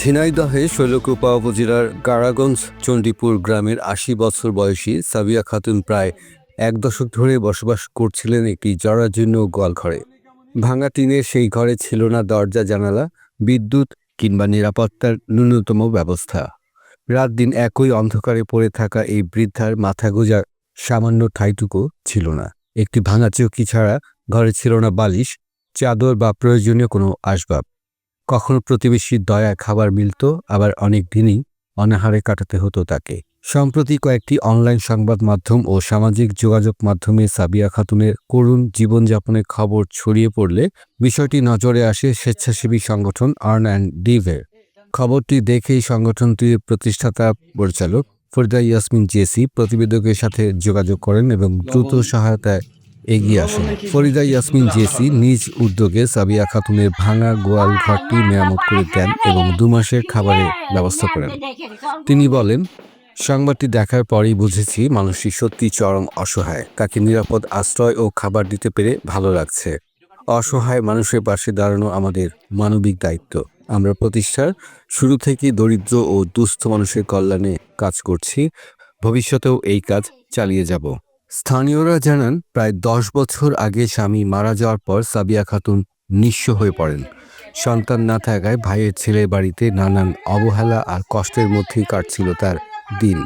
ঝিনাইদহে শৈলকুপা উপজেলার কারাগঞ্জ, চণ্ডীপুর গ্রামের আশি বছর বয়সী সাবিয়া খাতুন প্রায় এক দশক ধরে বসবাস করছিলেন একটি জরাজীর্ণ গোয়ালঘরে। ভাঙা টিনের সেই ঘরে ছিল না দরজা, জানালা, বিদ্যুৎ কিংবা নিরাপত্তার ন্যূনতম ব্যবস্থা। রাত দিন একই অন্ধকারে পড়ে থাকা এই বৃদ্ধার মাথা গোজার সামান্য ঠাইটুকু ছিল না। একটি ভাঙা চৌকি ছাড়া ঘরে ছিল না বালিশ, চাদর বা প্রয়োজনীয় কোনো আসবাব। কখনো প্রতিবেশীর দয়া খাবার মিলত, আবার অনেক দিনই অনাহারে কাটাতে হতো তাকে। সম্প্রতি কয়েকটি অনলাইন সংবাদ মাধ্যম ও সামাজিক যোগাযোগ মাধ্যমে সাবিয়া খাতুনের করুণ জীবনযাপনের খবর ছড়িয়ে পড়লে বিষয়টি নজরে আসে স্বেচ্ছাসেবী সংগঠন আর্ন অ্যান্ড ডিভের। খবরটি দেখেই সংগঠনটির প্রতিষ্ঠাতা পরিচালক ফরিদা ইয়াসমিন জেসি প্রতিবেদকের সাথে যোগাযোগ করেন এবং দ্রুত সহায়তায় এগিয়ে আসেন। ফরিদা ইয়াসমিন জেসি নিজ উদ্যোগে সাবিয়া খাতুনের ভাঙা গোয়াল ঘরটি মেরামত করে দেন এবং দু মাসের খাবারের ব্যবস্থা করেন। তিনি বলেন, সংবাদটি দেখার পরেই বুঝেছি মানুষটি সত্যি চরম অসহায়। তাকে নিরাপদ আশ্রয় ও খাবার দিতে পেরে ভালো লাগছে। অসহায় মানুষের পাশে দাঁড়ানো আমাদের মানবিক দায়িত্ব। আমরা প্রতিষ্ঠার শুরু থেকেই দরিদ্র ও দুস্থ মানুষের কল্যাণে কাজ করছি। ভবিষ্যতেও এই কাজ চালিয়ে যাব। স্থানীয়রা জানান, প্রায় দশ বছর আগে স্বামী মারা যাওয়ার পর সাবিয়া খাতুন নিঃস্ব হয়ে পড়েন। সন্তান না থাকায় ভাইয়ের ছেলের বাড়িতে নানান অবহেলা আর কষ্টের মধ্যেই কাটছিল তার দিন।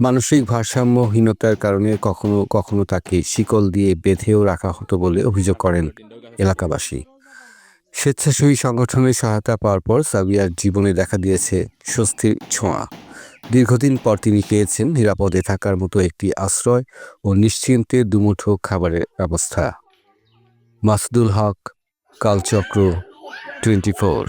মানসিক ভারসাম্যহীনতার কারণে কখনো কখনো তাকে শিকল দিয়ে বেঁধেও রাখা হতো বলে অভিযোগ করেন এলাকাবাসী। স্বেচ্ছাসেবী সংগঠনের সহায়তা পাওয়ার পর সাবিয়ার জীবনে দেখা দিয়েছে স্বস্তির ছোঁয়া। দীর্ঘদিন পর তিনি পেয়েছেন নিরাপদে থাকার মতো একটি আশ্রয় ও নিশ্চিন্তে দুমুঠো খাবারের ব্যবস্থা। Masudul Haque, Kalchakra, twenty four.